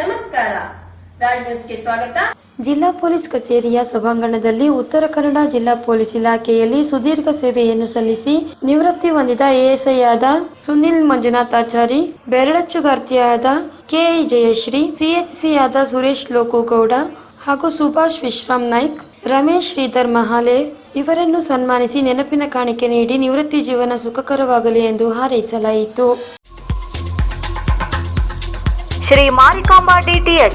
ನಮಸ್ಕಾರ. ಸ್ವಾಗತ. ಜಿಲ್ಲಾ ಪೊಲೀಸ್ ಕಚೇರಿಯ ಸಭಾಂಗಣದಲ್ಲಿ ಉತ್ತರ ಕನ್ನಡ ಜಿಲ್ಲಾ ಪೊಲೀಸ್ ಇಲಾಖೆಯಲ್ಲಿ ಸುದೀರ್ಘ ಸೇವೆಯನ್ನು ಸಲ್ಲಿಸಿ ನಿವೃತ್ತಿ ಹೊಂದಿದ ಎಎಸ್ಐ ಆದ ಸುನಿಲ್ ಮಂಜುನಾಥಾಚಾರಿ ಬೆರಳಚ್ಚುಗಾರ್ತಿಯಾದ ಕೆಐ ಜಯಶ್ರೀ, ಸಿಎಚ್ಸಿ ಆದ ಸುರೇಶ್ ಲೋಕೋಗೌಡ ಹಾಗೂ ಸುಭಾಷ್ ವಿಶ್ರಾಮ್ ನಾಯ್ಕ್, ರಮೇಶ್ ಶ್ರೀಧರ್ ಮಹಾಲೆ ಇವರನ್ನು ಸನ್ಮಾನಿಸಿ ನೆನಪಿನ ಕಾಣಿಕೆ ನೀಡಿ ನಿವೃತ್ತಿ ಜೀವನ ಸುಖಕರವಾಗಲಿ ಎಂದು ಹಾರೈಸಲಾಯಿತು. ಶ್ರೀ ಮಾರಿಕಾಂಬಾ ಡಿಟಿಎಚ್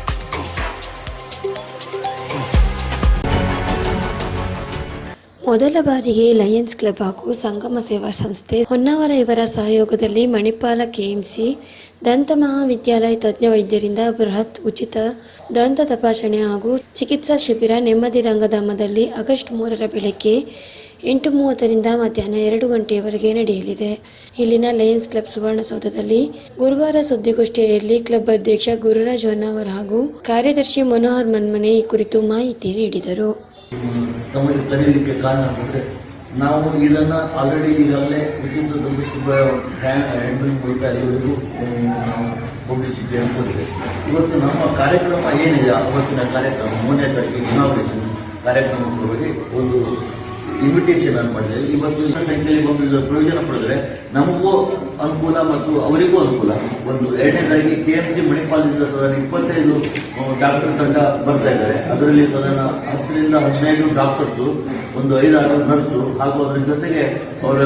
ಮೊದಲ ಬಾರಿಗೆ ಲಯನ್ಸ್ ಕ್ಲಬ್ ಹಾಗೂ ಸಂಗಮ ಸೇವಾ ಸಂಸ್ಥೆ ಹೊನ್ನಾವರ ಇವರ ಸಹಯೋಗದಲ್ಲಿ ಮಣಿಪಾಲ ಕೆಎಂಸಿ ದಂತ ಮಹಾವಿದ್ಯಾಲಯ ತಜ್ಞ ವೈದ್ಯರಿಂದ ಬೃಹತ್ ಉಚಿತ ದಂತ ತಪಾಸಣೆ ಹಾಗೂ ಚಿಕಿತ್ಸಾ ಶಿಬಿರ ನೆಮ್ಮದಿ ರಂಗಧಾಮದಲ್ಲಿ ಆಗಸ್ಟ್ ಮೂರರ ಬೆಳಗ್ಗೆ ಎಂಟು ಮೂವತ್ತರಿಂದ ಮಧ್ಯಾಹ್ನ ಎರಡು ಗಂಟೆಯವರೆಗೆ ನಡೆಯಲಿದೆ. ಇಲ್ಲಿನ ಲಯನ್ಸ್ ಕ್ಲಬ್ ಸುವರ್ಣಸೌಧದಲ್ಲಿ ಗುರುವಾರ ಸುದ್ದಿಗೋಷ್ಠಿಯಲ್ಲಿ ಕ್ಲಬ್ ಅಧ್ಯಕ್ಷ ಗುರುರಾಜ್ ಹೊನ್ನಾವರ್ ಹಾಗೂ ಕಾರ್ಯದರ್ಶಿ ಮನೋಹರ್ ಮನ್ಮನೆ ಈ ಕುರಿತು ಮಾಹಿತಿ ನೀಡಿದರು. ನಮಗೆ ಕರೀಲಿಕ್ಕೆ ಕಾರಣ ಅಂದರೆ ನಾವು ಇದನ್ನು ಆಲ್ರೆಡಿ ಈಗಾಗಲೇ ದಂತ ಶುಭ ಹ್ಯಾಂಡ್ಬಿಲ್ ಮೂಲಕ ಎಲ್ಲರಿಗೂ ನಾವು ಪಬ್ಲಿಸಿಟಿ ಅನ್ಕೋತೀವಿ ಇವತ್ತು ನಮ್ಮ ಕಾರ್ಯಕ್ರಮ ಏನಿದೆ, ಅವತ್ತಿನ ಕಾರ್ಯಕ್ರಮ, ಮೂರನೇ ತಾರೀಕಿಗೆ ಇನಾಗ್ರೇಷನ್ ಕಾರ್ಯಕ್ರಮ ಒಂದು ಇನ್ವಿಟೇಷನ್ ಅನ್ನು ಮಾಡಿದರೆ ಇವತ್ತು ಸಂಖ್ಯೆಯಲ್ಲಿ ಇದರ ಪ್ರಯೋಜನ ಪಡೆದರೆ ನಮಗೂ ಅನುಕೂಲ ಮತ್ತು ಅವರಿಗೂ ಅನುಕೂಲ. ಒಂದು ಎರಡನೇದಾಗಿ ಕೆ ಎಂ ಸಿ ಮಣಿಪಾಲದಿಂದ ಸದನ ಇಪ್ಪತ್ತೈದು ಡಾಕ್ಟರ್ ತಂಡ ಬರ್ತಾ ಇದ್ದಾರೆ. ಅದರಲ್ಲಿ ಸದನ ಹತ್ತರಿಂದ ಹದಿನೈದು ಡಾಕ್ಟರ್ಸು ಒಂದು ಐದಾರು ನರ್ಸು ಹಾಗೂ ಅದರ ಜೊತೆಗೆ ಅವರ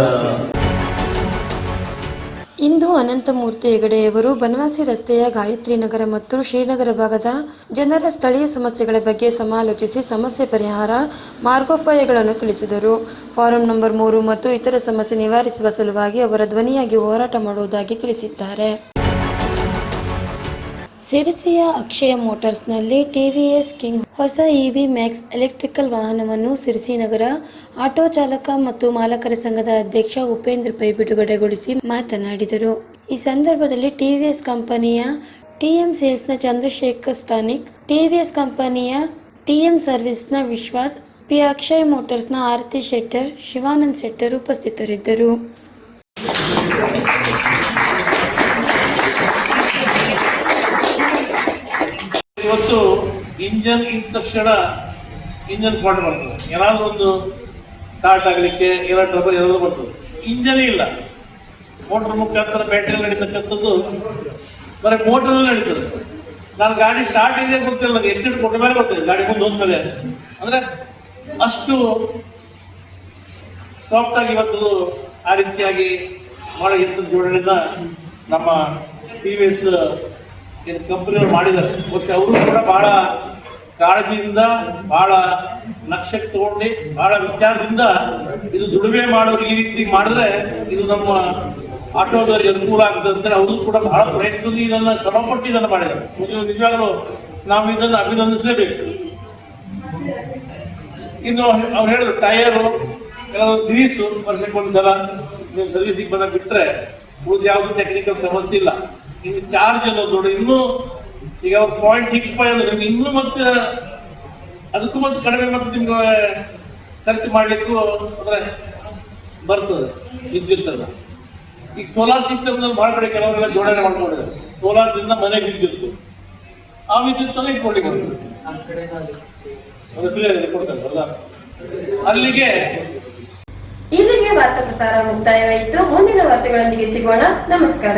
ಇಂದು ಅನಂತಮೂರ್ತಿ ಹೆಗಡೆಯವರು ಬನವಾಸಿ ರಸ್ತೆಯ ಗಾಯತ್ರಿ ನಗರ ಮತ್ತು ಶ್ರೀನಗರ ಭಾಗದ ಜನರ ಸ್ಥಳೀಯ ಸಮಸ್ಯೆಗಳ ಬಗ್ಗೆ ಸಮಾಲೋಚಿಸಿ ಸಮಸ್ಯೆ ಪರಿಹಾರ ಮಾರ್ಗೋಪಾಯಗಳನ್ನು ತಿಳಿಸಿದರು. ಫಾರಂ ನಂಬರ್ ಮೂರು ಮತ್ತು ಇತರ ಸಮಸ್ಯೆ ನಿವಾರಿಸುವ ಸಲುವಾಗಿ ಅವರ ಧ್ವನಿಯಾಗಿ ಹೋರಾಟ ಮಾಡುವುದಾಗಿ ತಿಳಿಸಿದ್ದಾರೆ. ಸಿರಿಸಿಯ ಅಕ್ಷಯ ಮೋಟಾರ್ಸ್ನಲ್ಲಿ ಟಿವಿಎಸ್ ಕಿಂಗ್ ಹೊಸ ಇವಿ ಮ್ಯಾಕ್ಸ್ ಎಲೆಕ್ಟ್ರಿಕಲ್ ವಾಹನವನ್ನು ಸಿರಿಸಿ ನಗರ ಆಟೋ ಚಾಲಕ ಮತ್ತು ಮಾಲಕರ ಸಂಘದ ಅಧ್ಯಕ್ಷ ಉಪೇಂದ್ರ ಪೈ ಬಿಡುಗಡೆಗೊಳಿಸಿ ಮಾತನಾಡಿದರು. ಈ ಸಂದರ್ಭದಲ್ಲಿ ಟಿವಿಎಸ್ ಕಂಪನಿಯ ಟಿಎಂ ಸೇಲ್ಸ್ನ ಚಂದ್ರಶೇಖರ್ ಸ್ಥಾನಿಕ್ ಟಿವಿಎಸ್ ಕಂಪನಿಯ ಟಿಎಂ ಸರ್ವಿಸ್ನ ವಿಶ್ವಾಸ್, ಪಿ ಅಕ್ಷಯ್ ಮೋಟರ್ಸ್ನ ಆರತಿ ಶೆಟ್ಟರ್, ಶಿವಾನಂದ್ ಶೆಟ್ಟರ್ ಉಪಸ್ಥಿತರಿದ್ದರು. ಇವತ್ತು ಇಂಜನ್ ಇದ್ದ ತಕ್ಷಣ ಇಂಜನ್ ಪಾಟ್ ಬರ್ತದೆ. ಏನಾದ್ರೂ ಒಂದು ಸ್ಟಾರ್ಟ್ ಆಗಲಿಕ್ಕೆ ಏನಾದ್ರು ಟ್ರಬಲ್ ಏನಾದರೂ ಬರ್ತದೆ. ಇಂಜನ್ ಇಲ್ಲ. ಮೋಟರ್ ಮುಖಾಂತರ ಬ್ಯಾಟ್ರಿ ನಡೀತಕ್ಕಂಥದ್ದು ಬರೀ ಮೋಟರ್ ನಡೀತದೆ. ನಾನು ಗಾಡಿ ಸ್ಟಾರ್ಟ್ ಇದೆ ಗೊತ್ತಿಲ್ಲ ನನಗೆ ಕೊಟ್ಟ ಮೇಲೆ ಗೊತ್ತಿಲ್ಲ ಗಾಡಿ ಮುಂದೆ ಹೋದ್ಮೇಲೆ. ಅಂದ್ರೆ ಅಷ್ಟು ಸಾಫ್ಟ್ ಆಗಿ ಇವತ್ತು ಆ ರೀತಿಯಾಗಿ ಮಾಡೋ ಜೋಡಣೆಯಿಂದ ನಮ್ಮ ಟಿ ವಿ ಎಸ್ ಏನು ಕಂಪನಿಯವರು ಮಾಡಿದ್ದಾರೆ. ಮತ್ತೆ ಅವರು ಕೂಡ ಬಹಳ ಕಾಳಜಿಯಿಂದ, ಬಹಳ ನಕ್ಷೆ ತಗೊಂಡು, ಬಹಳ ವಿಚಾರದಿಂದ ಇದು ದುಡಿಮೆ ಮಾಡೋರು ಈ ರೀತಿ ಮಾಡಿದ್ರೆ ಇದು ನಮ್ಮ ಆಟೋದವರಿಗೆ ಅನುಕೂಲ ಆಗ್ತದೆ ಅಂತ ಅವರು ಕೂಡ ಬಹಳ ಪ್ರಯತ್ನದಲ್ಲಿ ಇದನ್ನ ಶ್ರಮಪಟ್ಟು ಇದನ್ನು ಮಾಡಿದ್ದಾರೆ. ನಿಜವಾಗಲೂ ನಾವು ಇದನ್ನು ಅಭಿನಂದಿಸಲೇಬೇಕು. ಇನ್ನು ಅವ್ರು ಹೇಳಿದ್ರು ಟಯರು ಕೆಲವು ವರ್ಷಕ್ಕೆ ಒಂದ್ಸಲ ನೀವು ಸರ್ವಿಸಿಗೆ ಬಂದಾಗ ಬಿಟ್ಟರೆ ಉಳಿದ ಯಾವುದು ಟೆಕ್ನಿಕಲ್ ಸಮಸ್ಯೆ ಇಲ್ಲ. ಇನ್ನು ಚಾರ್ಜ್ ಅನ್ನೋದು ನೋಡಿ, ಇನ್ನೂ ಈಗ ಪಾಯಿಂಟ್ ಸಿಕ್ಸ್ ಫೈವ್ ಅಂದ್ರೆ ನಿಮ್ಗೆ ಇನ್ನೂ ಮತ್ತೆ ಅದಕ್ಕೂ ಮತ್ತೆ ಕಡಿಮೆ ಮತ್ತೆ ನಿಮ್ಗೆ ಖರ್ಚು ಮಾಡ್ಲಿಕ್ಕೂ ಅಂದ್ರೆ ಬರ್ತದೆ ವಿದ್ಯುತ್ ಅನ್ನ ಈಗ ಸೋಲಾರ್ ಸಿಸ್ಟಮ್ ಕಡೆ ಕೆಲವರೆಲ್ಲ ಜೋಡಣೆ ಮಾಡ್ಕೊಂಡಿದ್ದಾರೆ. ಸೋಲಾರ್ದಿಂದ ಮನೆ ವಿದ್ಯುತ್. ಆ ವಿದ್ಯುತ್ ಅನ್ನ ಅಲ್ಲ? ಅಲ್ಲಿಗೆ ಇಲ್ಲಿಗೆ ವಾರ್ತಾ ಪ್ರಸಾರ ಮುಕ್ತಾಯವಾಯಿತು. ಮುಂದಿನ ವಾರ್ತೆಗಳೊಂದಿಗೆ ಸಿಗೋಣ. ನಮಸ್ಕಾರ.